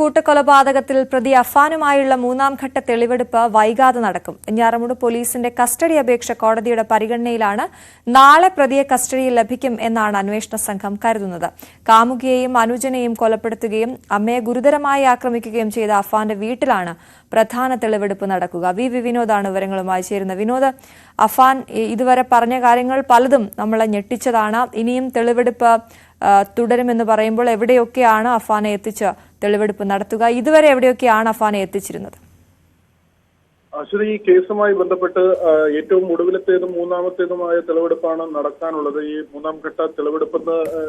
കൂട്ടക്കൊലപാതകത്തിൽ പ്രതി അഫാനുമായുള്ള മൂന്നാം ഘട്ട തെളിവെടുപ്പ് വൈകാതെ നടക്കും. വെഞ്ഞാറമൂട് പോലീസിന്റെ കസ്റ്റഡി അപേക്ഷ കോടതിയുടെ പരിഗണനയിലാണ് നാളെ പ്രതിയെ കസ്റ്റഡിയിൽ ലഭിക്കും എന്നാണ് അന്വേഷണ സംഘം കരുതുന്നത്. കാമുകിയെയും അനുജനെയും കൊലപ്പെടുത്തുകയും അമ്മയെ ഗുരുതരമായി ആക്രമിക്കുകയും ചെയ്ത അഫാന്റെ വീട്ടിലാണ് പ്രധാന തെളിവെടുപ്പ് നടക്കുക. വി. വി. വിനോദാണ് വിവരങ്ങളുമായി ചേരുന്നത്. വിനോദ് അഫാൻ ഇതുവരെ പറഞ്ഞ കാര്യങ്ങൾ പലതും നമ്മളെ ഞെട്ടിച്ചതാണ്. ഇനിയും തെളിവെടുപ്പ് തുടരുമെന്ന് പറയുമ്പോൾ എവിടെയൊക്കെയാണ് അഫാനെ എത്തിച്ച് തെളിവെടുപ്പ് നടത്തുക? ഇതുവരെ എവിടെയൊക്കെയാണ് അഫാനെ എത്തിച്ചിരുന്നത്? അശ്വതി ഈ കേസുമായി ബന്ധപ്പെട്ട് ഏറ്റവും ഒടുവിലത്തേതും മൂന്നാമത്തേതുമായ തെളിവെടുപ്പാണ് നടക്കാനുള്ളത്. ഈ മൂന്നാം ഘട്ട തെളിവെടുപ്പ്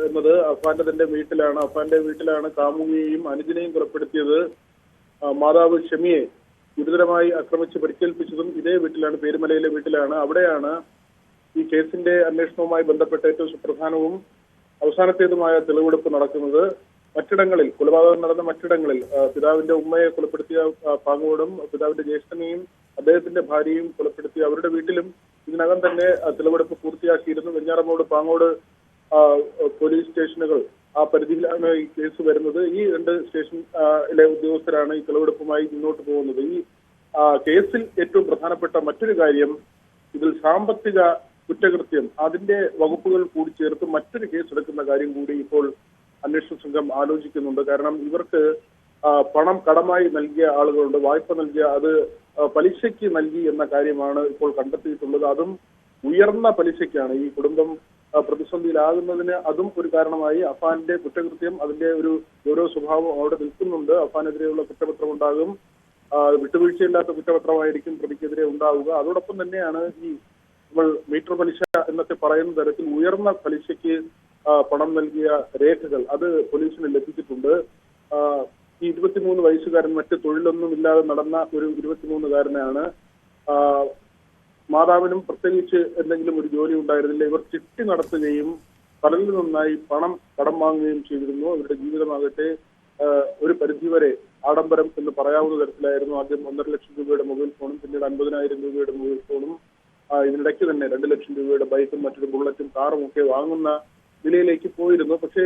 എന്നത് അഫാന്റെ തന്നെ വീട്ടിലാണ്. അഫാന്റെ വീട്ടിലാണ് കാമുകിയെയും അനുജനെയും കൊലപ്പെടുത്തിയത് ആ, മാതാവ് ഷമിയെ ഗുരുതരമായി ആക്രമിച്ച് പരിക്കേൽപ്പിച്ചതും ഇതേ വീട്ടിലാണ് പേരുമലയിലെ വീട്ടിലാണ്. അവിടെയാണ് ഈ കേസിന്റെ അന്വേഷണവുമായി ബന്ധപ്പെട്ട് ഏറ്റവും സുപ്രധാനവും അവസാനത്തേതുമായ തെളിവെടുപ്പ് നടക്കുന്നത് മറ്റിടങ്ങളിൽ കൊലപാതകം നടന്ന മറ്റിടങ്ങളിൽ പിതാവിന്റെ ഉമ്മയെ കൊലപ്പെടുത്തിയ പാങ്ങോടും പിതാവിന്റെ ജ്യേഷ്ഠനെയും അദ്ദേഹത്തിന്റെ ഭാര്യയും കൊലപ്പെടുത്തിയ അവരുടെ വീട്ടിലും ഇതിനകം തന്നെ തെളിവെടുപ്പ് പൂർത്തിയാക്കിയിരുന്നു. വെഞ്ഞാറമ്മോട് പാങ്ങോട് പോലീസ് സ്റ്റേഷനുകൾ ആ പരിധിയിലാണ് ഈ കേസ് വരുന്നത്. ഈ രണ്ട് സ്റ്റേഷനിലെ ഉദ്യോഗസ്ഥരാണ് ഈ തെളിവെടുപ്പുമായി മുന്നോട്ട് പോകുന്നത്. ഈ കേസിൽ ഏറ്റവും പ്രധാനപ്പെട്ട മറ്റൊരു കാര്യം ഇതിൽ സാമ്പത്തിക കുറ്റകൃത്യം അതിന്റെ വകുപ്പുകൾ കൂടി ചേർത്ത് മറ്റൊരു കേസ് എടുക്കുന്ന കാര്യം കൂടി ഇപ്പോൾ അന്വേഷണ സംഘം ആലോചിക്കുന്നുണ്ട്. കാരണം ഇവർക്ക് പണം കടമായി നൽകിയ ആളുകളുണ്ട്. വായ്പ നൽകിയ അത് പലിശയ്ക്ക് നൽകി എന്ന കാര്യമാണ് ഇപ്പോൾ കണ്ടെത്തിയിട്ടുള്ളത്. അതും ഉയർന്ന പലിശയ്ക്കാണ്. ഈ കുടുംബം പ്രതിസന്ധിയിലാകുന്നതിന് അതും ഒരു കാരണമായി. അഫാന്റെ കുറ്റകൃത്യം അതിന്റെ ഒരു ഗൗരവ സ്വഭാവം അവിടെ നിൽക്കുന്നുണ്ട്. അഫാനെതിരെയുള്ള കുറ്റപത്രം ഉണ്ടാകും വിട്ടുവീഴ്ചയില്ലാത്ത കുറ്റപത്രമായിരിക്കും പ്രതിക്കെതിരെ ഉണ്ടാവുക. അതോടൊപ്പം തന്നെയാണ് ഈ നമ്മൾ മീറ്റർ പലിശ എന്നൊക്കെ പറയുന്ന തരത്തിൽ ഉയർന്ന പലിശയ്ക്ക് പണം നൽകിയ രേഖകൾ അത് പോലീസിന് ലഭിച്ചിട്ടുണ്ട്. ഈ ഇരുപത്തിമൂന്ന് വയസ്സുകാരൻ മറ്റ് തൊഴിലൊന്നും ഇല്ലാതെ നടന്ന ഒരു ഇരുപത്തിമൂന്നുകാരനാണ്. മാതാവിനും പ്രത്യേകിച്ച് എന്തെങ്കിലും ഒരു ജോലി ഉണ്ടായിരുന്നില്ല. ഇവർ ചിട്ടി നടത്തുകയും കടലിൽ നിന്നായി പണം കടം വാങ്ങുകയും ചെയ്തിരുന്നു. അവരുടെ ജീവിതമാകട്ടെ ഒരു പരിധിവരെ ആഡംബരം എന്ന് പറയാവുന്ന തരത്തിലായിരുന്നു. ആദ്യം ഒന്നര ലക്ഷം രൂപയുടെ മൊബൈൽ ഫോണും പിന്നീട് അൻപതിനായിരം രൂപയുടെ മൊബൈൽ ഫോണും ഇതിനിടയ്ക്ക് തന്നെ രണ്ട് ലക്ഷം രൂപയുടെ ബൈക്കും മറ്റൊരു ബുള്ളറ്റും കാറും ഒക്കെ വാങ്ങുന്ന നിലയിലേക്ക് പോയിരുന്നു. പക്ഷേ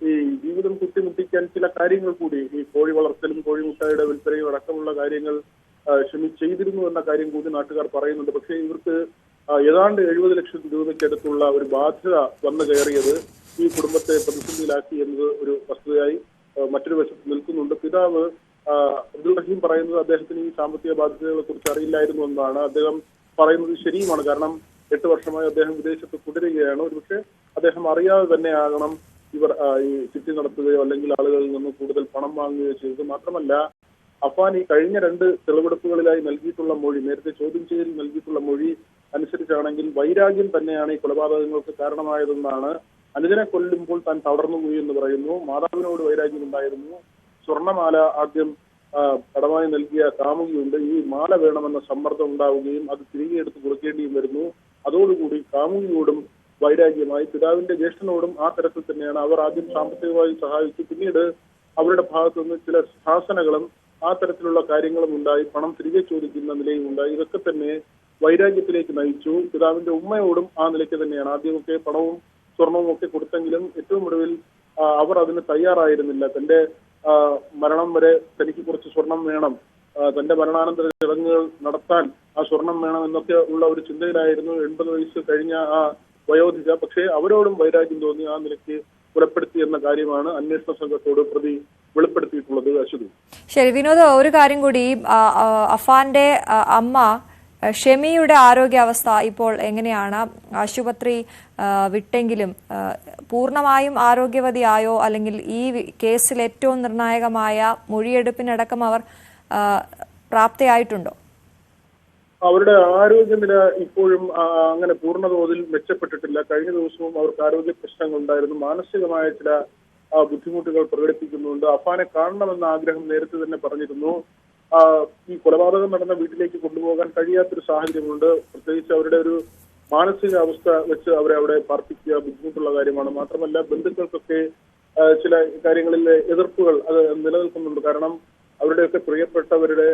ഈ ജീവിതം കുത്തിമുട്ടിക്കാൻ ചില കാര്യങ്ങൾ കൂടി ഈ കോഴി വളർത്തലും കോഴിമുട്ടയുടെ വിൽപ്പനയും അടക്കമുള്ള കാര്യങ്ങൾ ക്ഷമി ചെയ്തിരുന്നു എന്ന കാര്യം കൂടി നാട്ടുകാർ പറയുന്നുണ്ട്. പക്ഷേ ഇവർക്ക് ഏതാണ്ട് എഴുപത് ലക്ഷം രൂപയ്ക്കടുത്തുള്ള ഒരു ബാധ്യത വന്നു കയറിയത് ഈ കുടുംബത്തെ പ്രതിസന്ധിയിലാക്കി എന്നത് ഒരു വസ്തുതയായി മറ്റൊരു വശത്ത് നിൽക്കുന്നുണ്ട്. പിതാവ് അബ്ദുൾ റഹീം പറയുന്നത് അദ്ദേഹത്തിന് ഈ സാമ്പത്തിക ബാധ്യതകളെ കുറിച്ച് അറിയില്ലായിരുന്നു എന്നാണ്. അദ്ദേഹം പറയുന്നത് ശരിയുമാണ്. കാരണം എട്ട് വർഷമായി അദ്ദേഹം വിദേശത്ത് തുടരുകയാണ്. ഒരുപക്ഷെ അദ്ദേഹം അറിയാതെ തന്നെ ആകണം ഇവർ ഈ ചിട്ടി നടത്തുകയോ അല്ലെങ്കിൽ ആളുകളിൽ നിന്ന് കൂടുതൽ പണം വാങ്ങുകയോ ചെയ്തത് മാത്രമല്ല അഫാൻ ഈ കഴിഞ്ഞ രണ്ട് തെളിവെടുപ്പുകളിലായി നൽകിയിട്ടുള്ള മൊഴി നേരത്തെ ചോദ്യം ചെയ്തിൽ നൽകിയിട്ടുള്ള മൊഴി അനുസരിച്ചാണെങ്കിൽ വൈരാഗ്യം തന്നെയാണ് ഈ കൊലപാതകങ്ങൾക്ക് കാരണമായതെന്നാണ്. അനുജനെ കൊല്ലുമ്പോൾ താൻ തളർന്നുപോയി എന്ന് പറയുന്നു. മാതാവിനോട് വൈരാഗ്യം ഉണ്ടായിരുന്നു സ്വർണമാല ആദ്യം കടമായി നൽകിയ കാമുകിയുണ്ട്. ഈ മാല വേണമെന്ന സമ്മർദ്ദം ഉണ്ടാവുകയും അത് തിരികെ എടുത്ത് കൊടുക്കേണ്ടിയും വരുന്നു. അതോടുകൂടി കാമുകിയോടും വൈരാഗ്യമായി പിതാവിന്റെ ജ്യേഷ്ഠനോടും ആ തരത്തിൽ തന്നെയാണ് അവർ ആദ്യം സാമ്പത്തികമായി സഹായിച്ചു. പിന്നീട് അവരുടെ ഭാഗത്തു നിന്ന് ചില ശാസനകളും ആ തരത്തിലുള്ള കാര്യങ്ങളും ഉണ്ടായി. പണം തിരികെ ചോദിക്കുന്ന നിലയും ഉണ്ടായി. ഇതൊക്കെ തന്നെ വൈരാഗ്യത്തിലേക്ക് നയിച്ചു. പിതാവിന്റെ ഉമ്മയോടും ആ നിലയ്ക്ക് തന്നെയാണ്. ആദ്യമൊക്കെ പണവും സ്വർണവും ഒക്കെ കൊടുത്തെങ്കിലും ഏറ്റവും ഒടുവിൽ അവർ അതിന് തയ്യാറായിരുന്നില്ല. തന്റെ മരണം വരെ തനിക്ക് കുറച്ച് സ്വർണം വേണം. തന്റെ മരണാനന്തര ചടങ്ങുകൾ നടത്താൻ ആ സ്വർണം വേണം എന്നൊക്കെ ഉള്ള ഒരു ചിന്തയിലായിരുന്നു എൺപത് വയസ്സ് കഴിഞ്ഞ ആ വയോധിക. പക്ഷേ അവരോടും വൈരാഗ്യം തോന്നി ആ നിലയ്ക്ക് കൊലപ്പെടുത്തി എന്ന കാര്യമാണ് അന്വേഷണ സംഘത്തോട് പ്രതി വെളിപ്പെടുത്തിയിട്ടുള്ളത് അശ്വതി. ശരി വിനോദ് ഒരു കാര്യം കൂടി. അഫാന്റെ അമ്മ ഷെമിയുടെ ആരോഗ്യാവസ്ഥ ഇപ്പോൾ എങ്ങനെയാണ്? ആശുപത്രി വിട്ടെങ്കിലും പൂർണമായും ആരോഗ്യവതിയായോ അല്ലെങ്കിൽ ഈ കേസിൽ ഏറ്റവും നിർണായകമായ മൊഴിയെടുപ്പിനടക്കം അവർ പ്രാപ്തയായിട്ടുണ്ടോ? അവരുടെ ആരോഗ്യനില ഇപ്പോഴും അങ്ങനെ പൂർണ തോതിൽ മെച്ചപ്പെട്ടിട്ടില്ല. കഴിഞ്ഞ ദിവസവും അവർക്ക് ആരോഗ്യ പ്രശ്നങ്ങൾ ഉണ്ടായിരുന്നു മാനസികമായ ചില ബുദ്ധിമുട്ടുകൾ പ്രകടിപ്പിക്കുന്നുണ്ട്. അഫാനെ കാണണമെന്ന ആഗ്രഹം നേരത്തെ തന്നെ പറഞ്ഞിരുന്നു. ഈ കൊലപാതകം നടന്ന വീട്ടിലേക്ക് കൊണ്ടുപോകാൻ കഴിയാത്തൊരു സാഹചര്യമുണ്ട്. പ്രത്യേകിച്ച് അവരുടെ ഒരു മാനസികാവസ്ഥ വെച്ച് അവരെ അവിടെ പാർപ്പിക്കുക ബുദ്ധിമുട്ടുള്ള കാര്യമാണ്. മാത്രമല്ല ബന്ധുക്കൾക്കൊക്കെ ചില കാര്യങ്ങളിലെ എതിർപ്പുകൾ അത് നിലനിൽക്കുന്നുണ്ട്. കാരണം അവരുടെയൊക്കെ പ്രിയപ്പെട്ടവരുടെ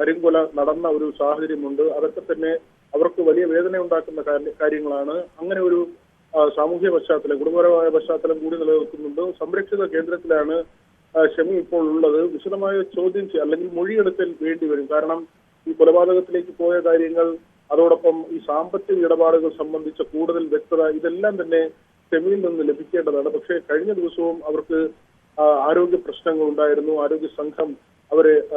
അരിങ്കൊല നടന്ന ഒരു സാഹചര്യമുണ്ട്. അതൊക്കെ തന്നെ അവർക്ക് വലിയ വേദന ഉണ്ടാക്കുന്ന കാര്യങ്ങളാണ്. അങ്ങനെ ഒരു സാമൂഹ്യ പശ്ചാത്തലം കുടുംബപരമായ പശ്ചാത്തലം കൂടി നിലനിൽക്കുന്നുണ്ട്. സംരക്ഷിത കേന്ദ്രത്തിലാണ് ഷമി ഇപ്പോൾ ഉള്ളത് വിശദമായ ചോദ്യം ചെയ്യ- അല്ലെങ്കിൽ മൊഴിയെടുക്കൽ വേണ്ടി വരും. കാരണം ഈ കൊലപാതകത്തിലേക്ക് പോയ കാര്യങ്ങൾ അതോടൊപ്പം ഈ സാമ്പത്തിക ഇടപാടുകൾ സംബന്ധിച്ച കൂടുതൽ വ്യക്തത ഇതെല്ലാം തന്നെ ഷെമിയിൽ നിന്ന് ലഭിക്കേണ്ടതാണ്. പക്ഷേ കഴിഞ്ഞ ദിവസവും അവർക്ക് ആരോഗ്യ പ്രശ്നങ്ങൾ ഉണ്ടായിരുന്നു. ആരോഗ്യ സംഘം അവരെ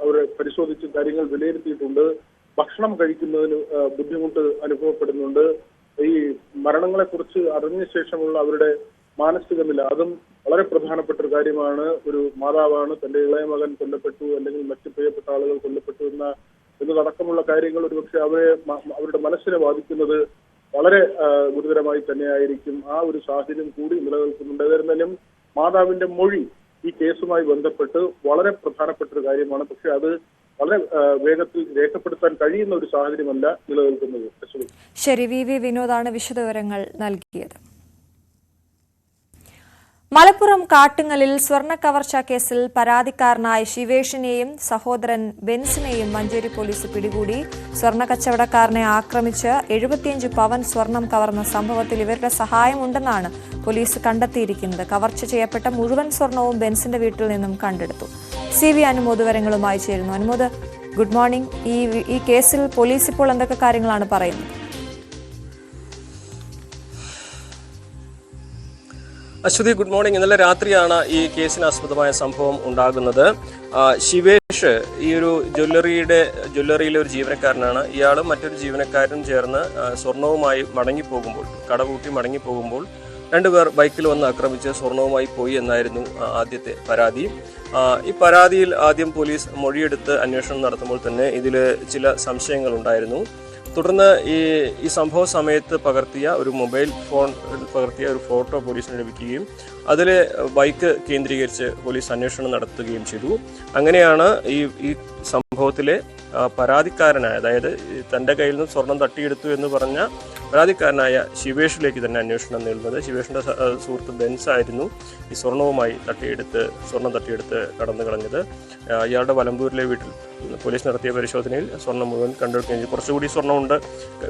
അവരെ പരിശോധിച്ച് കാര്യങ്ങൾ വിലയിരുത്തിയിട്ടുണ്ട്. ഭക്ഷണം കഴിക്കുന്നതിന് ബുദ്ധിമുട്ട് അനുഭവപ്പെടുന്നുണ്ട്. ഈ മരണങ്ങളെക്കുറിച്ച് അറിഞ്ഞ ശേഷമുള്ള അവരുടെ മാനസിക നില അതും വളരെ പ്രധാനപ്പെട്ട ഒരു കാര്യമാണ്. ഒരു മാതാവാണ് തന്റെ ഇളയ മകൻ കൊല്ലപ്പെട്ടു അല്ലെങ്കിൽ മറ്റു പ്രിയപ്പെട്ട ആളുകൾ കൊല്ലപ്പെട്ടു എന്ന എന്നതടക്കമുള്ള കാര്യങ്ങൾ ഒരുപക്ഷെ അവരെ അവരുടെ മനസ്സിനെ ബാധിക്കുന്നത് വളരെ ഗുരുതരമായി തന്നെയായിരിക്കും. ആ ഒരു സാഹചര്യം കൂടി നിലനിൽക്കുന്നുണ്ട്. ഏതായിരുന്നാലും മാതാവിന്റെ മൊഴി ഈ കേസുമായി ബന്ധപ്പെട്ട് വളരെ പ്രധാനപ്പെട്ട ഒരു കാര്യമാണ്. പക്ഷെ അത് വളരെ വേഗത്തിൽ രേഖപ്പെടുത്താൻ കഴിയുന്ന ഒരു സാഹചര്യമല്ല നിലനിൽക്കുന്നത്. ശരി വി വി വിനോദാണ് വിശദവിവരങ്ങൾ നൽകിയത്. മലപ്പുറം കാട്ടുങ്ങലിൽ സ്വർണ കവർച്ചാ കേസിൽ പരാതിക്കാരനായ ശിവേഷിനെയും സഹോദരൻ ബെൻസിനെയും മഞ്ചേരി പോലീസ് പിടികൂടി. സ്വർണ കച്ചവടക്കാരനെ ആക്രമിച്ച് എഴുപത്തിയഞ്ച് പവൻ സ്വർണം കവർന്ന സംഭവത്തിൽ ഇവരുടെ സഹായമുണ്ടെന്നാണ് പോലീസ് കണ്ടെത്തിയിരിക്കുന്നത്. കവർച്ച ചെയ്യപ്പെട്ട മുഴുവൻ സ്വർണവും ബെൻസിന്റെ വീട്ടിൽ നിന്നും കണ്ടെടുത്തു. സി വി അനുമോദ് വിവരങ്ങളുമായി ചേരുന്നു. Anumod good morning. ഈ ഈ കേസിൽ പോലീസ് ഇപ്പോൾ എന്തൊക്കെ കാര്യങ്ങളാണ് പറയുന്നത്? Aswathy good morning. ഇന്നലെ രാത്രിയാണ് ഈ കേസിന് ആസ്പദമായ സംഭവം ഉണ്ടാകുന്നത്. ശിവേഷ് ഈ ഒരു ജ്വല്ലറിയുടെ ജ്വല്ലറിയിലെ ഒരു ജീവനക്കാരനാണ്. ഇയാളും മറ്റൊരു ജീവനക്കാരനും ചേർന്ന് സ്വർണവുമായി മടങ്ങിപ്പോകുമ്പോൾ കട പൂട്ടി മടങ്ങിപ്പോകുമ്പോൾ രണ്ടുപേർ ബൈക്കിൽ വന്ന് ആക്രമിച്ച് സ്വർണവുമായി പോയി എന്നായിരുന്നു ആദ്യത്തെ പരാതി. ഈ പരാതിയിൽ ആദ്യം പോലീസ് മൊഴിയെടുത്ത് അന്വേഷണം നടത്തുമ്പോൾ തന്നെ ഇതിൽ ചില സംശയങ്ങൾ ഉണ്ടായിരുന്നു തുടർന്ന് ഈ ഈ സംഭവ സമയത്ത് പകർത്തിയ ഒരു മൊബൈൽ ഫോൺ പകർത്തിയ ഒരു ഫോട്ടോ പോലീസിന് ലഭിക്കുകയും അതിൽ ബൈക്ക് കേന്ദ്രീകരിച്ച് പോലീസ് അന്വേഷണം നടത്തുകയും ചെയ്തു. അങ്ങനെയാണ് ഈ ഈ സംഭവത്തിലെ പരാതിക്കാരനായ അതായത് തന്റെ കയ്യിൽ നിന്ന് സ്വർണം തട്ടിയെടുത്തു എന്ന് പറഞ്ഞ പരാതിക്കാരനായ ശിവേഷിലേക്ക് തന്നെ അന്വേഷണം നീളുന്നത്. ശിവേഷിന്റെ സുഹൃത്ത് ബെൻസായിരുന്നു ഈ സ്വർണവുമായി തട്ടിയെടുത്ത് സ്വർണം തട്ടിയെടുത്ത് കടന്നു കളഞ്ഞത്. ഇയാളുടെ വലമ്പൂരിലെ വീട്ടിൽ പോലീസ് നടത്തിയ പരിശോധനയിൽ സ്വർണം മുഴുവൻ കണ്ടെടുക്കുകയും കുറച്ചുകൂടി സ്വർണമുണ്ട്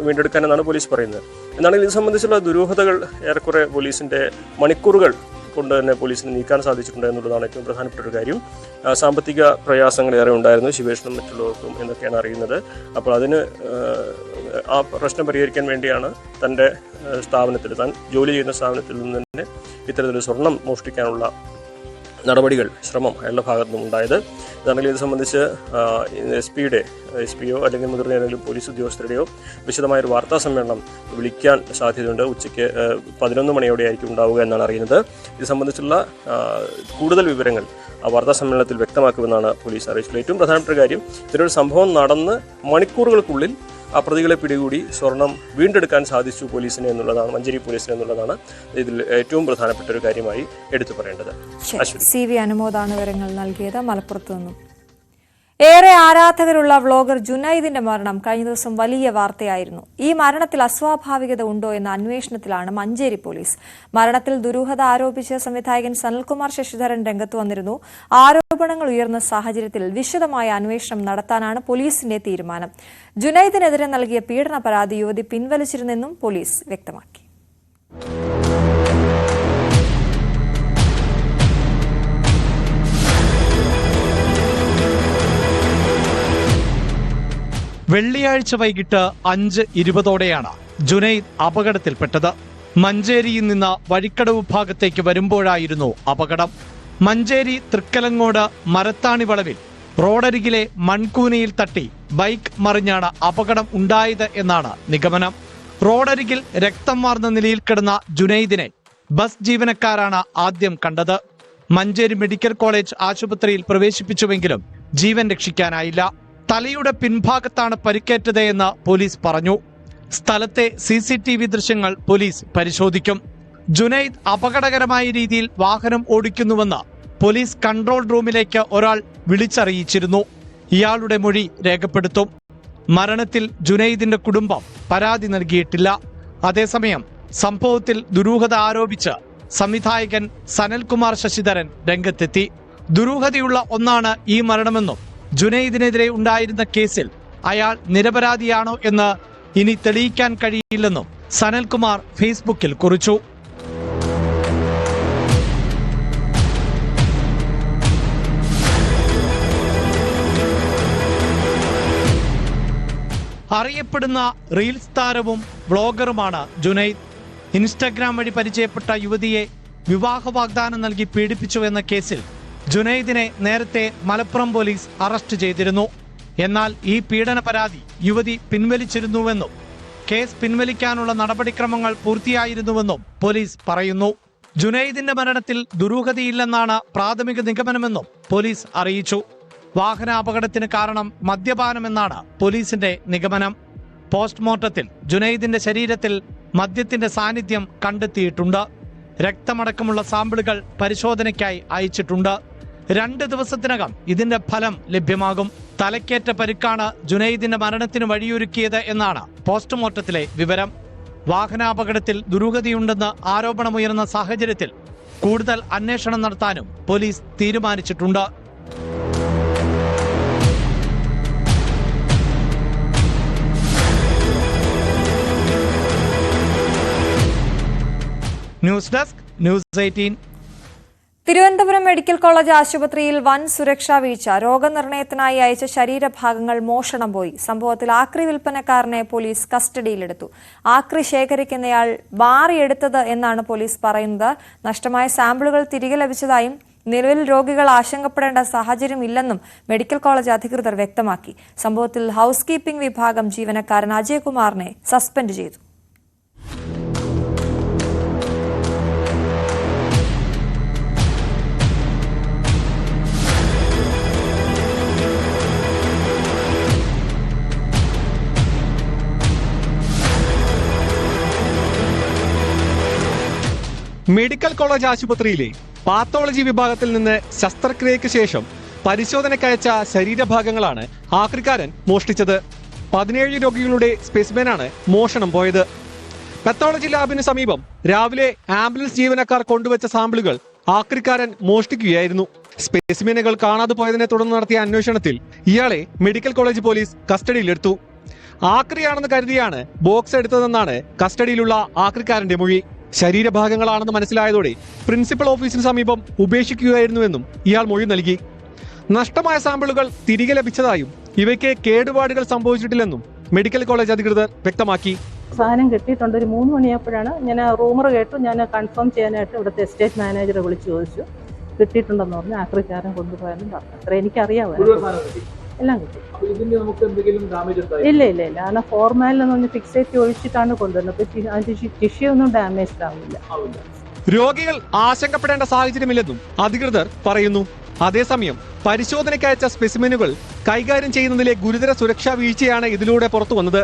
വീണ്ടെടുക്കാനെന്നാണ് പോലീസ് പറയുന്നത്. എന്നാണെങ്കിൽ ഇത് സംബന്ധിച്ചുള്ള ദുരൂഹതകൾ ഏറെക്കുറെ പോലീസിന്റെ മണിക്കൂറുകൾ കൊണ്ട് തന്നെ പോലീസിന് നീക്കാൻ സാധിച്ചിട്ടുണ്ട് എന്നുള്ളതാണ് ഏറ്റവും പ്രധാനപ്പെട്ട ഒരു കാര്യം. സാമ്പത്തിക പ്രയാസങ്ങൾ ഏറെ ഉണ്ടായിരുന്നു ശിവേഷനും മറ്റുള്ളവർക്കും എന്നൊക്കെയാണ് അറിയുന്നത്. അപ്പോൾ അതിന് ആ, പ്രശ്നം പരിഹരിക്കാൻ വേണ്ടിയാണ് തന്റെ സ്ഥാപനത്തിൽ താൻ ജോലി ചെയ്യുന്ന സ്ഥാപനത്തിൽ നിന്ന് തന്നെ ഇത്തരത്തിലൊരു സ്വർണം മോഷ്ടിക്കാനുള്ള നടപടികൾ ശ്രമം അയാളുടെ ഭാഗത്തു നിന്നും ഉണ്ടായത് ഇതാണെങ്കിൽ ഇത് സംബന്ധിച്ച് എസ് പിയുടെ എസ് പിയോ അല്ലെങ്കിൽ മുതിർന്ന ഏതെങ്കിലും പോലീസ് ഉദ്യോഗസ്ഥരുടെയോ വിശദമായ ഒരു വാർത്താ സമ്മേളനം വിളിക്കാൻ സാധ്യതയുണ്ട്. ഉച്ചയ്ക്ക് പതിനൊന്ന് മണിയോടെ ആയിരിക്കും ഉണ്ടാവുക എന്നാണ് അറിയുന്നത്. ഇത് സംബന്ധിച്ചുള്ള കൂടുതൽ വിവരങ്ങൾ ആ വാർത്താ സമ്മേളനത്തിൽ വ്യക്തമാക്കുമെന്നാണ് പോലീസ് അറിയിച്ചത് ഏറ്റവും പ്രധാനപ്പെട്ട കാര്യം ഇതിനൊരു സംഭവം നടന്ന് മണിക്കൂറുകൾക്കുള്ളിൽ ആ പ്രതികളെ പിടികൂടി സ്വർണം വീണ്ടെടുക്കാൻ സാധിച്ചു പോലീസിന് എന്നുള്ളതാണ് മഞ്ചേരി പോലീസിന് എന്നുള്ളതാണ് ഇതിൽ ഏറ്റവും പ്രധാനപ്പെട്ട ഒരു കാര്യമായി എടുത്തു പറയേണ്ടത്. സി വി അനുമോദാണ് വിവരങ്ങൾ നൽകിയത്. മലപ്പുറത്തു നിന്നും ഏറെ ആരാധകരുള്ള വ്ളോഗർ ജുനൈദിന്റെ മരണം കഴിഞ്ഞ ദിവസം വലിയ വാർത്തയായിരുന്നു. ഈ മരണത്തിൽ അസ്വാഭാവികത ഉണ്ടോ എന്ന അന്വേഷണത്തിലാണ് മഞ്ചേരി പോലീസ്. മരണത്തിൽ ദുരൂഹത ആരോപിച്ച സംവിധായകൻ സനൽകുമാർ ശശിധരൻ രംഗത്ത് വന്നിരുന്നു. ആരോപണങ്ങൾ ഉയർന്ന സാഹചര്യത്തിൽ വിശദമായ അന്വേഷണം നടത്താനാണ് പോലീസിന്റെ തീരുമാനം. ജുനൈദിനെതിരെ നൽകിയ പീഡന പരാതി യുവതി പിൻവലിച്ചിരുന്നെന്നും പോലീസ് വ്യക്തമാക്കി. വെള്ളിയാഴ്ച വൈകിട്ട് അഞ്ച് ഇരുപതോടെയാണ് ജുനൈദ് അപകടത്തിൽപ്പെട്ടത്. മഞ്ചേരിയിൽ നിന്ന് വഴിക്കടവ് ഭാഗത്തേക്ക് വരുമ്പോഴായിരുന്നു അപകടം. മഞ്ചേരി തൃക്കലങ്ങോട് മരത്താണി വളവിൽ റോഡരികിലെ മൺകൂനയിൽ തട്ടി ബൈക്ക് മറിഞ്ഞാണ് അപകടം ഉണ്ടായത് എന്നാണ് നിഗമനം. റോഡരികിൽ രക്തം വാർന്ന നിലയിൽ കിടന്ന ജുനൈദിനെ ബസ് ജീവനക്കാരാണ് ആദ്യം കണ്ടത്. മഞ്ചേരി മെഡിക്കൽ കോളേജ് ആശുപത്രിയിൽ പ്രവേശിപ്പിച്ചുവെങ്കിലും ജീവൻ രക്ഷിക്കാനായില്ല. തലയുടെ പിൻഭാഗത്താണ് പരിക്കേറ്റത് എന്ന് പോലീസ് പറഞ്ഞു. സ്ഥലത്തെ സി സി ടി വി ദൃശ്യങ്ങൾ പോലീസ് പരിശോധിക്കും. ജുനൈദ് അപകടകരമായ രീതിയിൽ വാഹനം ഓടിക്കുന്നുവെന്ന് പോലീസ് കൺട്രോൾ റൂമിലേക്ക് ഒരാൾ വിളിച്ചറിയിച്ചിരുന്നു. ഇയാളുടെ മൊഴി രേഖപ്പെടുത്തും. മരണത്തിൽ ജുനൈദിന്റെ കുടുംബം പരാതി നൽകിയിട്ടില്ല. അതേസമയം സംഭവത്തിൽ ദുരൂഹത ആരോപിച്ച് സംവിധായകൻ സനൽകുമാർ ശശിധരൻ രംഗത്തെത്തി. ദുരൂഹതയുള്ള ഒന്നാണ് ഈ മരണമെന്നും ജുനൈദിനെതിരെ ഉണ്ടായിരുന്ന കേസിൽ അയാൾ നിരപരാധിയാണോ എന്ന് ഇനി തെളിയിക്കാൻ കഴിയില്ലെന്നും സനൽകുമാർ ഫേസ്ബുക്കിൽ കുറിച്ചു. അറിയപ്പെടുന്ന റീൽസ് താരവും വ്ളോഗറുമാണ് ജുനൈദ്. ഇൻസ്റ്റഗ്രാം വഴി പരിചയപ്പെട്ട യുവതിയെ വിവാഹ വാഗ്ദാനം നൽകി പീഡിപ്പിച്ചു എന്ന കേസിൽ ജുനൈദിനെ നേരത്തെ മലപ്പുറം പോലീസ് അറസ്റ്റ് ചെയ്തിരുന്നു. എന്നാൽ ഈ പീഡന പരാതി യുവതി പിൻവലിച്ചിരുന്നുവെന്നും കേസ് പിൻവലിക്കാനുള്ള നടപടിക്രമങ്ങൾ പൂർത്തിയായിരുന്നുവെന്നും പോലീസ് പറയുന്നു. ജുനൈദിന്റെ മരണത്തിൽ ദുരൂഹതയില്ലെന്നാണ് പ്രാഥമിക നിഗമനമെന്നും പോലീസ് അറിയിച്ചു. വാഹന വാഹനാപകടത്തിന് കാരണം മദ്യപാനമെന്നാണ് പോലീസിന്റെ നിഗമനം. പോസ്റ്റ്മോർട്ടത്തിൽ ജുനൈദിന്റെ ശരീരത്തിൽ മദ്യത്തിന്റെ സാന്നിധ്യം കണ്ടെത്തിയിട്ടുണ്ട്. രക്തമടക്കമുള്ള സാമ്പിളുകൾ പരിശോധനയ്ക്കായി അയച്ചിട്ടുണ്ട്. രണ്ട് ദിവസത്തിനകം ഇതിന്റെ ഫലം ലഭ്യമാകും. തലക്കേറ്റ പരിക്കാണ് ജുനൈദിന്റെ മരണത്തിന് വഴിയൊരുക്കിയത് എന്നാണ് പോസ്റ്റ്മോർട്ടത്തിലെ വിവരം. വാഹനാപകടത്തിൽ ദുരൂഹതയുണ്ടെന്ന് ആരോപണമുയർന്ന സാഹചര്യത്തിൽ കൂടുതൽ അന്വേഷണം നടത്താനും പോലീസ് തീരുമാനിച്ചിട്ടുണ്ട്. News desk news eighteen. Thiruvananthapuram medical college ആശുപത്രിയിൽ വൻ സുരക്ഷാ വീഴ്ച. രോഗനിർണയത്തിനായി അയച്ച ശരീരഭാഗങ്ങൾ മോഷണം പോയി. സംഭവത്തിൽ ആക്രി വിൽപ്പനക്കാരനെ പോലീസ് കസ്റ്റഡിയിലെടുത്തു. ആക്രി ശേഖരിക്കുന്നയാൾ മാറിയെടുത്തത് എന്നാണ് പോലീസ് പറയുന്നത്. നഷ്ടമായ സാമ്പിളുകൾ തിരികെ ലഭിച്ചതായും നിലവിൽ രോഗികൾ ആശങ്കപ്പെടേണ്ട സാഹചര്യമില്ലെന്നും മെഡിക്കൽ കോളേജ് അധികൃതർ വ്യക്തമാക്കി. സംഭവത്തിൽ ഹൌസ് കീപ്പിംഗ് വിഭാഗം ജീവനക്കാരൻ അജയകുമാറിനെ സസ്പെൻഡ് ചെയ്തു. മെഡിക്കൽ കോളേജ് ആശുപത്രിയിലെ പാത്തോളജി വിഭാഗത്തിൽ നിന്ന് ശസ്ത്രക്രിയയ്ക്ക് ശേഷം പരിശോധനയ്ക്കയച്ച ശരീരഭാഗങ്ങളാണ് ആക്രിക്കാരൻ മോഷ്ടിച്ചത്. പതിനേഴ് രോഗികളുടെ സ്പെസിമെനാണ് മോഷണം പോയത്. പത്തോളജി ലാബിന് സമീപം രാവിലെ ആംബുലൻസ് ജീവനക്കാർ കൊണ്ടുവച്ച സാമ്പിളുകൾ ആക്രിക്കാരൻ മോഷ്ടിക്കുകയായിരുന്നു. സ്പെസിമെനുകൾ കാണാതെ പോയതിനെ തുടർന്ന് നടത്തിയ അന്വേഷണത്തിൽ ഇയാളെ മെഡിക്കൽ കോളേജ് പോലീസ് കസ്റ്റഡിയിലെടുത്തു. ആക്രിയാണെന്ന് കരുതിയാണ് ബോക്സ് എടുത്തതെന്നാണ് കസ്റ്റഡിയിലുള്ള ആക്രിക്കാരന്റെ മൊഴി. ശരീരഭാഗങ്ങളാണെന്ന് മനസ്സിലായതോടെ പ്രിൻസിപ്പൽ ഓഫീസിന് സമീപം ഉപേക്ഷിക്കുകയായിരുന്നുവെന്നും ഇയാൾ മൊഴി നൽകി. നഷ്ടമായ സാമ്പിളുകൾ തിരികെ ലഭിച്ചതായും ഇവയ്ക്ക് കേടുപാടുകൾ സംഭവിച്ചിട്ടില്ലെന്നും മെഡിക്കൽ കോളേജ് അധികൃതർ വ്യക്തമാക്കി. സാധനം കിട്ടിയിട്ടുണ്ട്. ഒരു മൂന്ന് മണിയായപ്പോഴാണ് ഞാൻ റൂമർ കേട്ടു. ഞാൻ കൺഫേം ചെയ്യാനായിട്ട് ഇവിടുത്തെ എസ്റ്റേറ്റ് മാനേജറെ വിളിച്ച് ചോദിച്ചു. കിട്ടിയിട്ടുണ്ടെന്ന് പറഞ്ഞു. ആക്രിക്കാരൻ കൊണ്ടുപോയാലും പറഞ്ഞു. അത്ര എനിക്കറിയാമായിരുന്നു. എല്ലാം കിട്ടും. ഇല്ല ഇല്ല ഇല്ല. കാരണം ഫോർമാലിൽ ഫിക്സ് ഫിക്സേറ്റ് ഒഴിച്ചിട്ടാണ് കൊണ്ടുവരുന്നത്. അപ്പോൾ അതിന്റെ ടിഷ്യൂ ഒന്നും ഡാമേജ്ഡ് ആവില്ല. രോഗികൾ ആശങ്കപ്പെടേണ്ട സാഹചര്യമില്ലെന്നും അധികൃതർ പറയുന്നു. അതേസമയം പരിശോധനയ്ക്കയച്ച സ്പെസിമെനുകൾ കൈകാര്യം ചെയ്യുന്നതിലെ ഗുരുതര സുരക്ഷാ വീഴ്ചയാണ് ഇതിലൂടെ പുറത്തു വന്നത്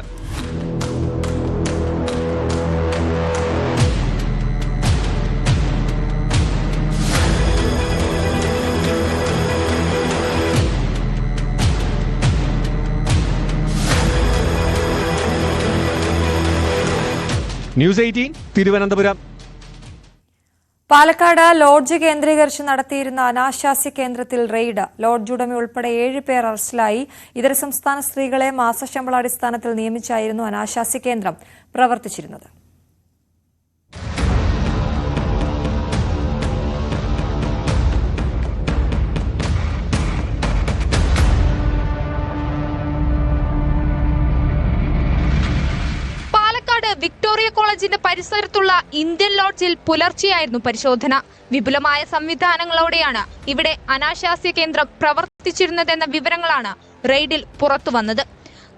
news eighteen Thiruvananthapuram. Palakkad lodge കേന്ദ്രീകരിച്ച് നടത്തിയിരുന്ന അനാശാസ്യ കേന്ദ്രത്തിൽ റെയ്ഡ്. ലോഡ്ജ് ഉടമ ഉൾപ്പെടെ ഏഴ് പേർ അറസ്റ്റിലായി. ഇതര സംസ്ഥാന സ്ത്രീകളെ മാസശമ്പളാടിസ്ഥാനത്തിൽ നിയമിച്ചായിരുന്നു അനാശാസ്യ കേന്ദ്രം പ്രവർത്തിച്ചിരുന്നത്. വിക്ടോറിയ കോളേജിന്റെ പരിസരത്തുള്ള ഇന്ത്യൻ ലോഡ്ജിൽ പുലർച്ചെയായിരുന്നു പരിശോധന. വിപുലമായ സംവിധാനങ്ങളോടെയാണ് ഇവിടെ അനാശാസ്യ കേന്ദ്രം പ്രവർത്തിച്ചിരുന്നതെന്ന വിവരങ്ങളാണ് റെയ്ഡിൽ പുറത്തുവന്നത്.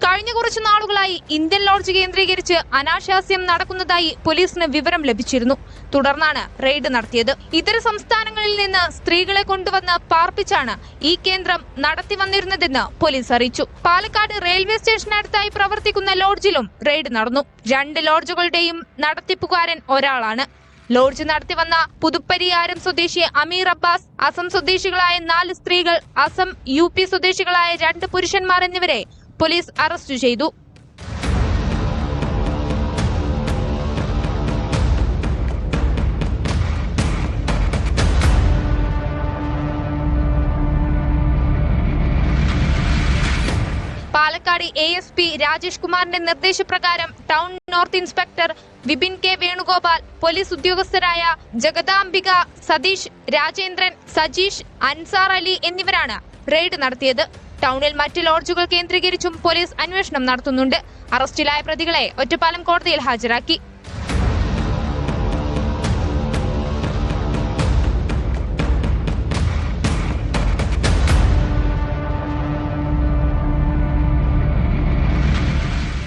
കഴിഞ്ഞ കുറച്ച് നാളുകളായി ഇന്ത്യൻ ലോഡ്ജ് കേന്ദ്രീകരിച്ച് അനാശാസ്യം നടക്കുന്നതായി പോലീസിന് വിവരം ലഭിച്ചിരുന്നു. തുടർന്നാണ് റെയ്ഡ് നടത്തിയത്. ഇതര സംസ്ഥാനങ്ങളിൽ നിന്ന് സ്ത്രീകളെ കൊണ്ടുവന്ന് പാർപ്പിച്ചാണ് ഈ കേന്ദ്രം നടത്തി വന്നിരുന്നതെന്ന് പോലീസ് അറിയിച്ചു. പാലക്കാട് റെയിൽവേ സ്റ്റേഷനടുത്തായി പ്രവർത്തിക്കുന്ന ലോഡ്ജിലും റെയ്ഡ് നടന്നു. രണ്ട് ലോഡ്ജുകളുടെയും നടത്തിപ്പുകാരൻ ഒരാളാണ്. ലോഡ്ജ് നടത്തിവന്ന പുതുപ്പരിയാരം സ്വദേശി അമീർ അബ്ബാസ് അസം സ്വദേശികളായ നാല് സ്ത്രീകൾ അസം യു സ്വദേശികളായ രണ്ട് പുരുഷന്മാർ എന്നിവരെ പോലീസ് അറസ്റ്റ് ചെയ്തു. Palakkad A S P Rajesh കുമാറിന്റെ നിർദ്ദേശപ്രകാരം town north inspector Vipin K Venugopal police ഉദ്യോഗസ്ഥരായ Jagadambika Satheesh Rajendran Sajeesh Ansar Ali എന്നിവരാണ് റെയ്ഡ് നടത്തിയത്. ടൗണിൽ മറ്റ് ലോഡ്ജുകൾ കേന്ദ്രീകരിച്ചും പോലീസ് അന്വേഷണം നടത്തുന്നുണ്ട്. അറസ്റ്റിലായ പ്രതികളെ ഒറ്റപ്പാലം കോടതിയിൽ ഹാജരാക്കി.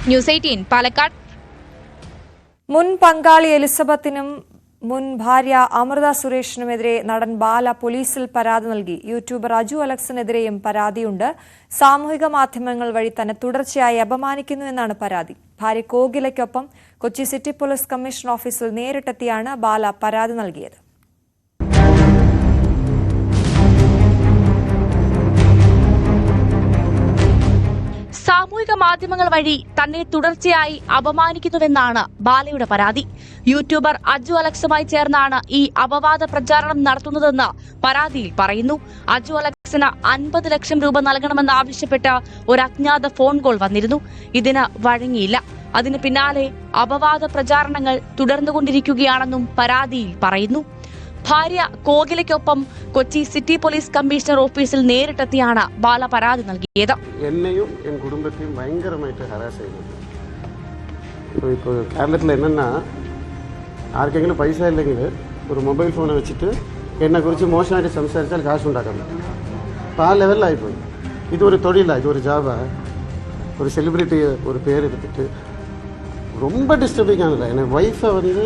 News eighteen Palakkad. മുൻ പങ്കാളി എലിസബത്തിനും മുൻ ഭാര്യ അമൃത സുരേഷിനുമെതിരെ നടൻ ബാല പോലീസിൽ പരാതി നൽകി. യൂട്യൂബർ അജു അലക്സിനെതിരെയും പരാതിയുണ്ട്. സാമൂഹിക മാധ്യമങ്ങൾ വഴി തന്നെ തുടർച്ചയായി അപമാനിക്കുന്നു എന്നാണ് പരാതി. ഭാര്യ കോകിലയ്ക്കൊപ്പം കൊച്ചി സിറ്റി പോലീസ് കമ്മീഷൻ ഓഫീസിൽ നേരിട്ടെത്തിയാണ് ബാല പരാതി നൽകിയത്. സാമൂഹിക മാധ്യമങ്ങൾ വഴി തന്നെ തുടർച്ചയായി അപമാനിക്കുന്നുവെന്നാണ് ബാലയുടെ പരാതി. യൂട്യൂബർ അജു അലക്സുമായി ചേർന്നാണ് ഈ അപവാദ പ്രചാരണം നടത്തുന്നതെന്ന് പരാതിയിൽ പറയുന്നു. അജു അലക്സിന് അൻപത് ലക്ഷം രൂപ നൽകണമെന്ന് ആവശ്യപ്പെട്ട് ഒരു അജ്ഞാത ഫോൺ കോൾ വന്നിരുന്നു. ഇതിന് വഴങ്ങിയില്ല. അതിന് പിന്നാലെ അപവാദ പ്രചാരണങ്ങൾ തുടർന്നുകൊണ്ടിരിക്കുകയാണെന്നും പരാതിയിൽ പറയുന്നു. ഭാര്യ കോകിലയ്ക്കൊപ്പം കൊച്ചി സിറ്റി പോലീസ് കമ്മീഷണർ ഓഫീസിൽ നേരിട്ടെത്തിയാണ് ബാല പരാതി നൽകിയത്. എന്നെയും എൻ കുടുംബത്തെയും ഭയങ്കരമായിട്ട് ഹരാസ് ചെയ്യുന്നുണ്ട് ഇപ്പോൾ കേരളത്തിൽ എന്നാ ആർക്കെങ്കിലും പൈസ ഇല്ലെങ്കിൽ ഒരു മൊബൈൽ ഫോൺ വെച്ചിട്ട് എന്നെക്കുറിച്ച് മോശമായിട്ട് സംസാരിച്ചാൽ കാശുണ്ടാക്കാൻ പറ്റും അപ്പം ആ ലെവലിലായിപ്പോയി ഇതൊരു തൊഴിലാണ് ഇതൊരു ജാബാണ് ஒரு സെലിബ്രിറ്റി ஒரு பேர் எடுத்துட்டு ரொம்ப டிஸ்டர்பிங்கானது எனக்கு ஒய்ஃபை வந்து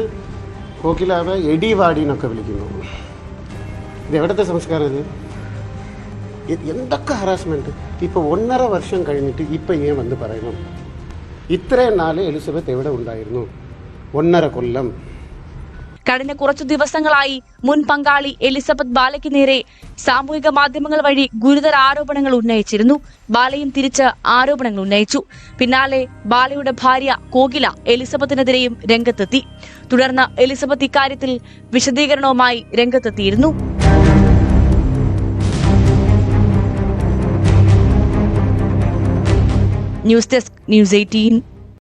കോക്കിലാവെ എടിവാടിന്നൊക്കെ വിളിക്കുന്നു. ഇത് എവിടുത്തെ സംസ്കാരം ഇത്? ഇത് എന്തൊക്കെ ഹറാസ്മെന്റ് ഇപ്പോൾ ഒന്നര വർഷം കഴിഞ്ഞിട്ട് ഇപ്പം ഏൻ വന്ന് പറയണം ഇത്രയും നാൾ എലിസബത്ത് എവിടെ ഉണ്ടായിരുന്നു? ഒന്നര കൊല്ലം. കഴിഞ്ഞ കുറച്ചു ദിവസങ്ങളായി മുൻ പങ്കാളി എലിസബത്ത് ബാലയ്ക്ക് നേരെ സാമൂഹിക മാധ്യമങ്ങൾ വഴി ഗുരുതര ആരോപണങ്ങൾ ഉന്നയിച്ചിരുന്നു. ബാലയും തിരിച്ച് ആരോപണങ്ങൾ ഉന്നയിച്ചു. പിന്നാലെ ബാലയുടെ ഭാര്യ കോകില എലിസബത്തിനെതിരെയും രംഗത്തെത്തി. തുടർന്ന് എലിസബത്ത് ഇക്കാര്യത്തിൽ വിശദീകരണവുമായി രംഗത്തെത്തിയിരുന്നു. News desk news eighteen.